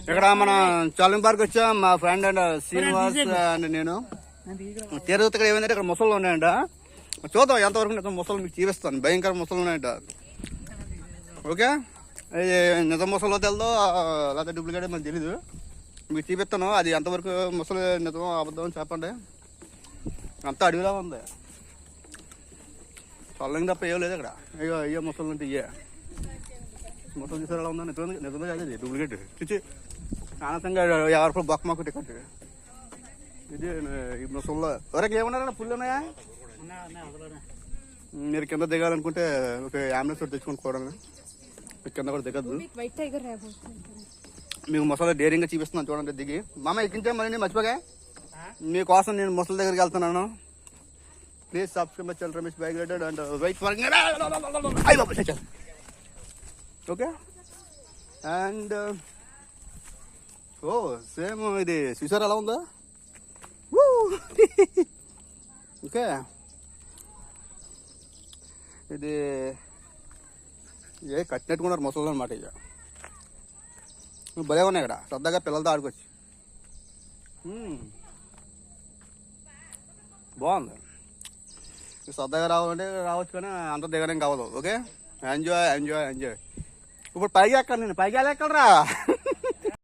ఇక్కడ మన చాలింగ్ పార్క్ వచ్చాం మా ఫ్రెండ్ అండ్ శ్రీనివాస్ అండ్ నేను. తిరుగుతూ ఇక్కడ ఏమైందంటే ఇక్కడ ముసలు ఉన్నాయంట. చూద్దాం ఎంతవరకు నిజం ముసలు మీకు చూపిస్తాను. భయంకర ముసలు ఉన్నాయంట. ఓకే? నిజం ముసలో తెలదో లేకపోతే డూప్లికేట్ మనకు తెలీదు. మీకు చూపిస్తాను. అది ఎంతవరకు ముసలి నిజం అబద్ధం అని చెప్పండి. అంతా అడవిలా ఉంది. చల్లంగా తప్ప ఏం లేదు ఇక్కడ. అయ్యో అయ్యో ముసలు అంటే ఇయ్యే. ముసలు చూసారు ఎలా ఉందా నిజం నిజమే కాదు ఇది డూప్లికేట్. చూచి ఆనందంగా యాభై రూపాయలు బొక్క మాకు టికెట్. ఇది ఈ ముసల్లో. వరకు ఏమన్నారా పుల్లు ఉన్నాయా? మీరు కింద దిగాలనుకుంటే ఒక అంబులెన్స్ తెచ్చుకొని కూడా కింద కూడా దిగద్దు. వైట్ టైగర్ రాబోతుంది మీకు ముసలి డేరింగ్గా చూపిస్తున్నాను చూడండి దిగి. మామ ఎక్కించా మరి మర్చిపోగా? మీకోసం నేను ముసలి దగ్గరికి వెళ్తున్నాను. ప్లీజ్ సబ్స్క్రైబ్ చల్ Ramesh bike rider and wait for అయ్యి బాబు చల్ ఓకే అండ్ ఓ సేమ్ ఇది చూసారు ఎలా ఉందా ఓకే ఇది ఏ కట్టినట్టుకున్నారు ముసలి అనమాట ఇక. భలే ఉన్నాయి ఇక్కడ. శ్రద్ధగా పిల్లలతో ఆడుకోవచ్చు. Hmm. బాగుంది. శ్రద్ధగా రావాలంటే రావచ్చు కానీ అంత దిగడం కావదు ఓకే ఎంజాయ్ ఎంజాయ్ ఎంజాయ్ ఇప్పుడు పైగా ఎక్కడ నేను పైగా ఎక్కడరా